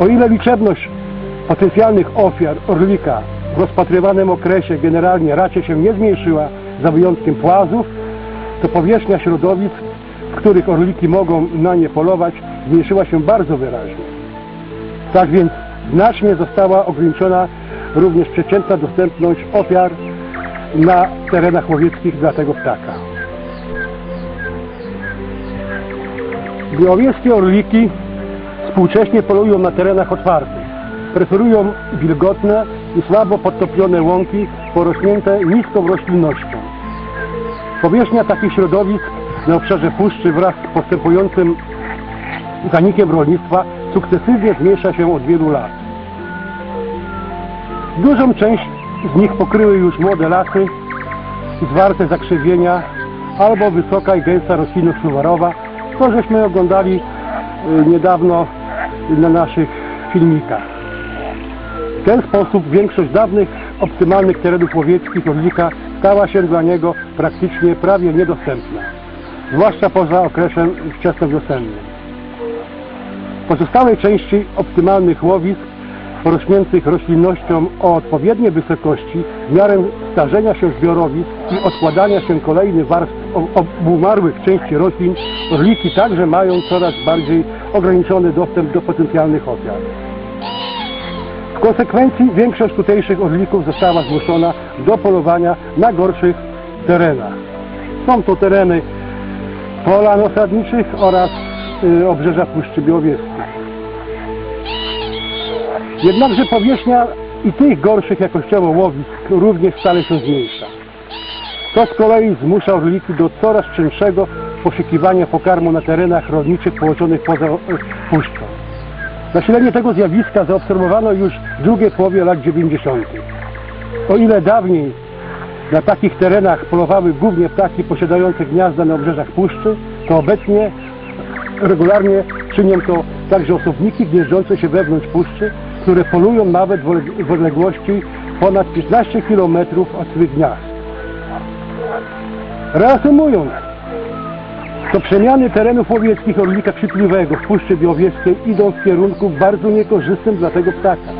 O ile liczebność potencjalnych ofiar orlika w rozpatrywanym okresie generalnie raczej się nie zmniejszyła, za wyjątkiem płazów, to powierzchnia środowisk, w których orliki mogą na nie polować, zmniejszyła się bardzo wyraźnie. Tak więc znacznie została ograniczona również przeciętna dostępność ofiar na terenach łowieckich dla tego ptaka. Białowieskie orliki współcześnie polują na terenach otwartych. Preferują wilgotne i słabo podtopione łąki porośnięte niską roślinnością. Powierzchnia takich środowisk na obszarze puszczy wraz z postępującym zanikiem rolnictwa sukcesywnie zmniejsza się od wielu lat. Dużą część z nich pokryły już młode lasy, zwarte zakrzywienia albo wysoka i gęsta roślinność suwarowa, to żeśmy oglądali y, niedawno na naszych filmikach. W ten sposób większość dawnych optymalnych terenów łowieckich orlika stała się dla niego praktycznie prawie niedostępna, zwłaszcza poza okresem wczesnowiosennym. Pozostałej części optymalnych łowisk porośniętych roślinnością o odpowiedniej wysokości w miarę starzenia się zbiorowisk i odkładania się kolejnych warstw obumarłych części roślin, orliki także mają coraz bardziej ograniczony dostęp do potencjalnych ofiar. W konsekwencji większość tutejszych orlików została zmuszona do polowania na gorszych terenach. Są to tereny polan osadniczych oraz y, obrzeża Puszczy Białowieskiej. Jednakże powierzchnia i tych gorszych jakościowo łowisk również wcale się zmniejsza. To z kolei zmusza orliki do coraz częstszego poszukiwania pokarmu na terenach rolniczych położonych poza puszczą. Nasilenie tego zjawiska zaobserwowano już w drugiej połowie lat 90. O ile dawniej na takich terenach polowały głównie ptaki posiadające gniazda na obrzeżach puszczy, to obecnie regularnie czynią to także osobniki gnieżdżące się wewnątrz puszczy, które polują nawet w odległości ponad 15 km od swych gniazd. Reasumując, to przemiany terenów łowieckich orlika krzykliwego w Puszczy Białowieskiej idą w kierunku bardzo niekorzystnym dla tego ptaka.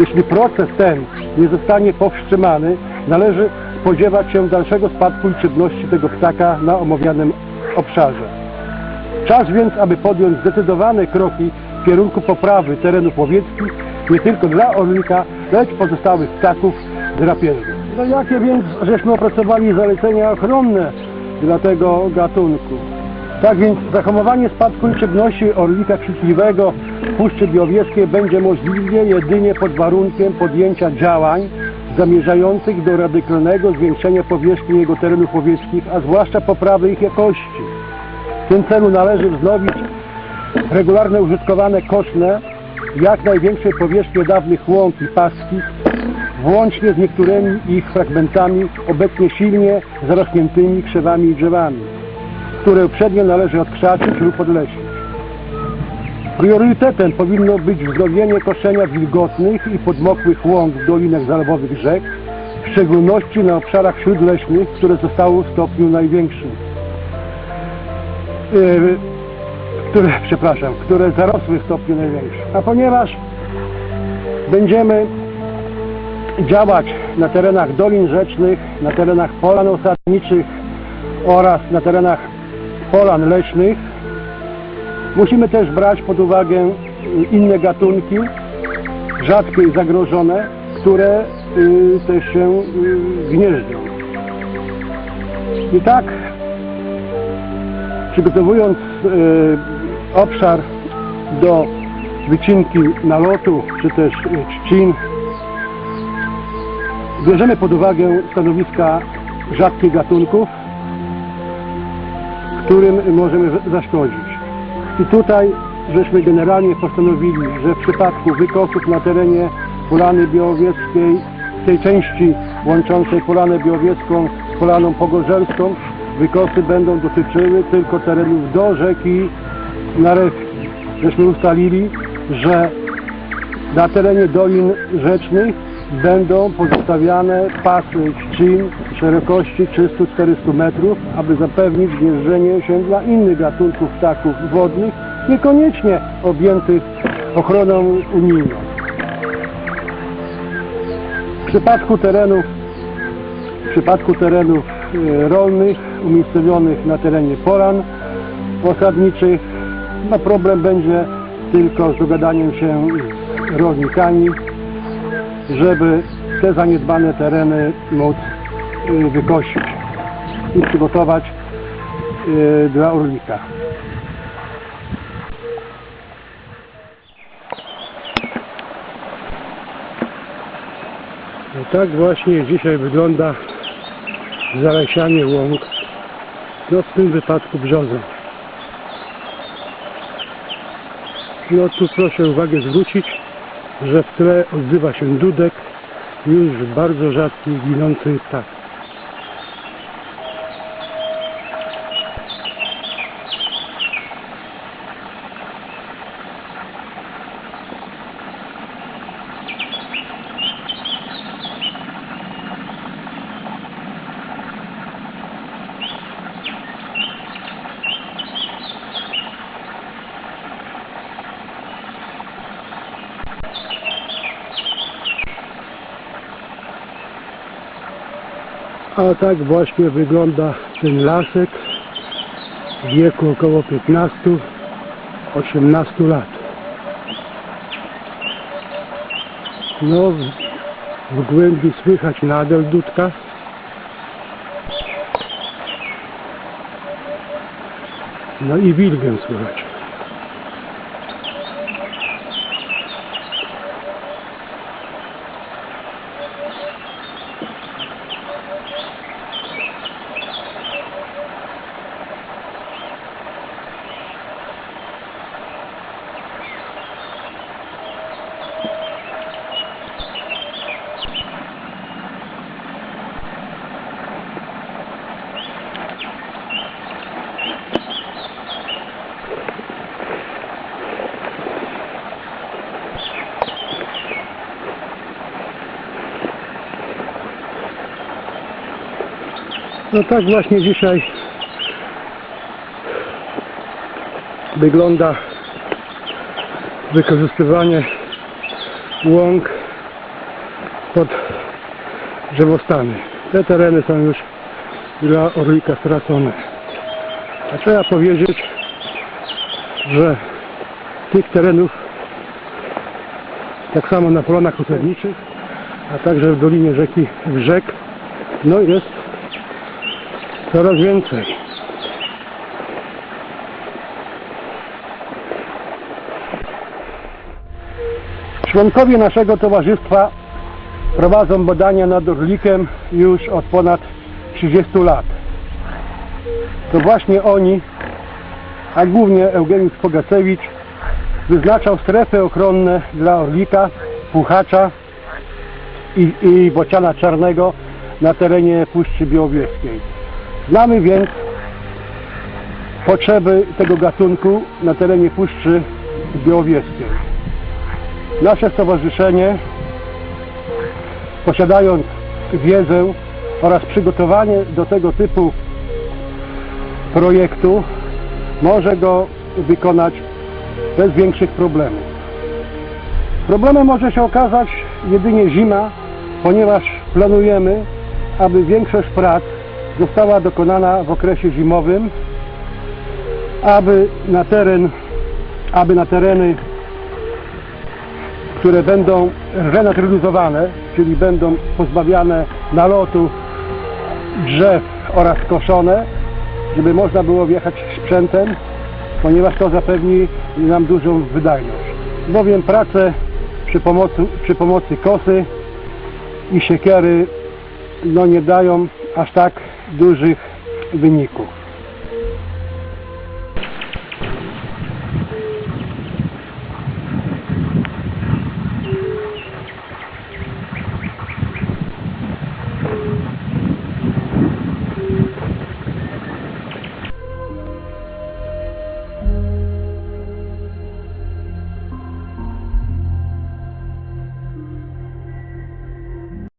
Jeśli proces ten nie zostanie powstrzymany, należy spodziewać się dalszego spadku liczebności tego ptaka na omawianym obszarze. Czas więc, aby podjąć zdecydowane kroki w kierunku poprawy terenów łowieckich, nie tylko dla orlika, lecz pozostałych ptaków drapieżnych. No jakie więc żeśmy opracowali zalecenia ochronne dla tego gatunku? Tak więc zahamowanie spadku liczebności orlika krzykliwego w Puszczy Białowieskiej będzie możliwe jedynie pod warunkiem podjęcia działań zamierzających do radykalnego zwiększenia powierzchni jego terenów łowieckich, a zwłaszcza poprawy ich jakości. W tym celu należy wznowić regularne użytkowane koszne jak największej powierzchni dawnych łąk i paski, włącznie z niektórymi ich fragmentami obecnie silnie zarośniętymi krzewami i drzewami, które uprzednio należy odkrzaczyć lub odlesić. Priorytetem powinno być wznowienie koszenia wilgotnych i podmokłych łąk w dolinach zalewowych rzek, w szczególności na obszarach śródleśnych, które zostały w stopniu największym. Yy, które, przepraszam, które zarosły w stopniu największym. A ponieważ będziemy działać na terenach dolin rzecznych, na terenach polan osadniczych oraz na terenach polan leśnych, musimy też brać pod uwagę y, inne gatunki, rzadkie i zagrożone, które y, też się y, gnieżdżą. I tak przygotowując e, obszar do wycinki nalotu, czy też trzcin, bierzemy pod uwagę stanowiska rzadkich gatunków, którym możemy za- zaszkodzić. I tutaj żeśmy generalnie postanowili, że w przypadku wykosów na terenie Polany Białowieskiej, tej części łączącej Polanę Białowieską z Polaną Pogorzelską, wykosy będą dotyczyły tylko terenów do rzeki Narewki. Żeśmy ustalili, że na terenie dolin rzecznych będą pozostawiane pasy trzcin szerokości 300-400 metrów, aby zapewnić gnieżdżenie się dla innych gatunków ptaków wodnych niekoniecznie objętych ochroną unijną. W przypadku terenów, w przypadku terenów e, rolnych umiejscowionych na terenie polan osadniczych, no problem będzie tylko z dogadaniem się z rolnikami, żeby te zaniedbane tereny móc y, wykosić i przygotować y, dla orlika. No tak właśnie dzisiaj wygląda zalesianie łąk, no w tym wypadku brzozą. No tu proszę uwagę zwrócić, że w tle odzywa się dudek, już bardzo rzadki ginący ptak. A tak właśnie wygląda ten lasek w wieku około 15-18 lat. No, w, w głębi słychać nadal dudka. No i wilgę słychać. No tak właśnie dzisiaj wygląda wykorzystywanie łąk pod drzewostany. Te tereny są już dla orlika stracone. A trzeba powiedzieć, że tych terenów tak samo na polonach osadniczych, a także w dolinie rzeki rzek, no jest coraz więcej. Członkowie naszego towarzystwa prowadzą badania nad orlikiem już od ponad 30 lat. To właśnie oni, a głównie Eugeniusz Pogacewicz, wyznaczał strefy ochronne dla orlika, puchacza i, i bociana czarnego na terenie Puszczy Białowieskiej. Znamy więc potrzeby tego gatunku na terenie Puszczy Białowieskiej. Nasze stowarzyszenie, posiadając wiedzę oraz przygotowanie do tego typu projektu, może go wykonać bez większych problemów. Problemem może się okazać jedynie zima, ponieważ planujemy, aby większość prac została dokonana w okresie zimowym, aby na teren, aby na tereny, które będą renaturalizowane, czyli będą pozbawiane nalotu drzew oraz koszone, żeby można było wjechać sprzętem, ponieważ to zapewni nam dużą wydajność. Bowiem prace przy pomocy, przy pomocy kosy i siekiery no nie dają aż tak дужих виніку.